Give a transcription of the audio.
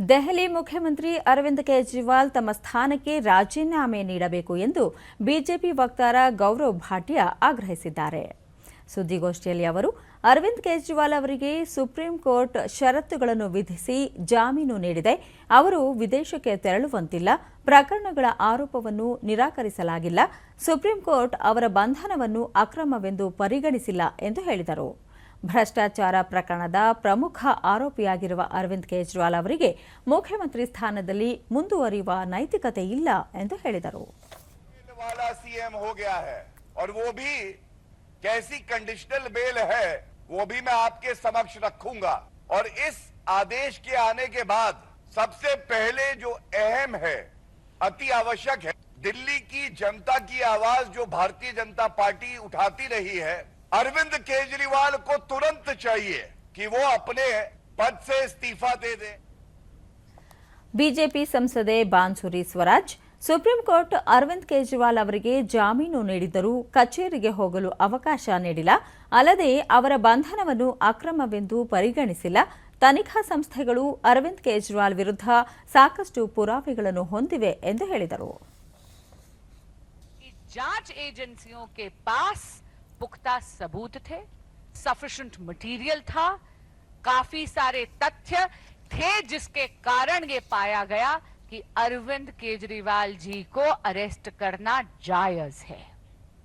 ದೆಹಲಿ ಮುಖ್ಯಮಂತ್ರಿ ಅರವಿಂದ್ ಕೇಜ್ರಿವಾಲ್ ತಮ್ಮ ಸ್ಥಾನಕ್ಕೆ ರಾಜೀನಾಮೆ ನೀಡಬೇಕು ಎಂದು ಬಿಜೆಪಿ ವಕ್ತಾರ ಗೌರವ್ ಭಾಟಿಯಾ ಆಗ್ರಹಿಸಿದ್ದಾರೆ. ಸುದ್ದಿಗೋಷ್ಠಿಯಲ್ಲಿ ಅವರು, ಅರವಿಂದ್ ಕೇಜ್ರಿವಾಲ್ ಅವರಿಗೆ ಸುಪ್ರೀಂ ಕೋರ್ಟ್ ಷರತ್ತುಗಳನ್ನು ವಿಧಿಸಿ ಜಾಮೀನು ನೀಡಿದೆ. ಅವರು ವಿದೇಶಕ್ಕೆ ತೆರಳುವಂತಿಲ್ಲ. ಪ್ರಕರಣಗಳ ಆರೋಪವನ್ನು ನಿರಾಕರಿಸಲಾಗಿಲ್ಲ. ಸುಪ್ರೀಂ ಕೋರ್ಟ್ ಅವರ ಬಂಧನವನ್ನು ಅಕ್ರಮವೆಂದು ಪರಿಗಣಿಸಿಲ್ಲ ಎಂದು ಹೇಳಿದರು. ಭ್ರಷ್ಟಾಚಾರ ಪ್ರಕರಣದ ಪ್ರಮುಖ ಆರೋಪಿಯಾಗಿರುವ ಅರವಿಂದ್ ಕೇಜ್ರಿವಾಲ್ ಅವರಿಗೆ ಮುಖ್ಯಮಂತ್ರಿ ಸ್ಥಾನದಲ್ಲಿ ಮುಂದುವರಿಯುವ ನೈತಿಕತೆ ಇಲ್ಲ ಎಂದು ಹೇಳಿದರು वाला सीएम हो गया है और वो भी कैसी कंडीशनल बेल है वो भी मैं आपके समक्ष रखूंगा और इस आदेश के आने के बाद सबसे पहले जो अहम है अति आवश्यक है दिल्ली की जनता की आवाज जो भारतीय जनता पार्टी उठाती रही है अरविंद केजरीवाल को तुरंत चाहिए कि वो अपने पद से इस्तीफा दे दें ಬಿಜೆಪಿ ಸಂಸದೆ ಬಾನ್ಸುರಿ ಸ್ವರಾಜ್ ಸುಪ್ರೀಂ ಕೋರ್ಟ್ ಅರವಿಂದ್ ಕೇಜ್ರಿವಾಲ್ ಅವರಿಗೆ ಜಾಮೀನು ನೀಡಿದ್ದರೂ ಕಚೇರಿಗೆ ಹೋಗಲು ಅವಕಾಶ ನೀಡಿಲ್ಲ ಅಲ್ಲದೆ ಅವರ ಬಂಧನವನ್ನು ಅಕ್ರಮವೆಂದು ಪರಿಗಣಿಸಿಲ್ಲ ತನಿಖಾ ಸಂಸ್ಥೆಗಳು ಅರವಿಂದ್ ಕೇಜ್ರಿವಾಲ್ ವಿರುದ್ಧ ಸಾಕಷ್ಟು ಪುರಾವೆಗಳನ್ನು ಹೊಂದಿವೆ ಎಂದು ಹೇಳಿದರು पुख्ता सबूत थे सफिशेंट मटेरियल था, काफ़ी सारे तथ्य थे जिसके कारण ये पाया गया कि अरविंद केजरीवाल जी को अरेस्ट करना जायज़ है।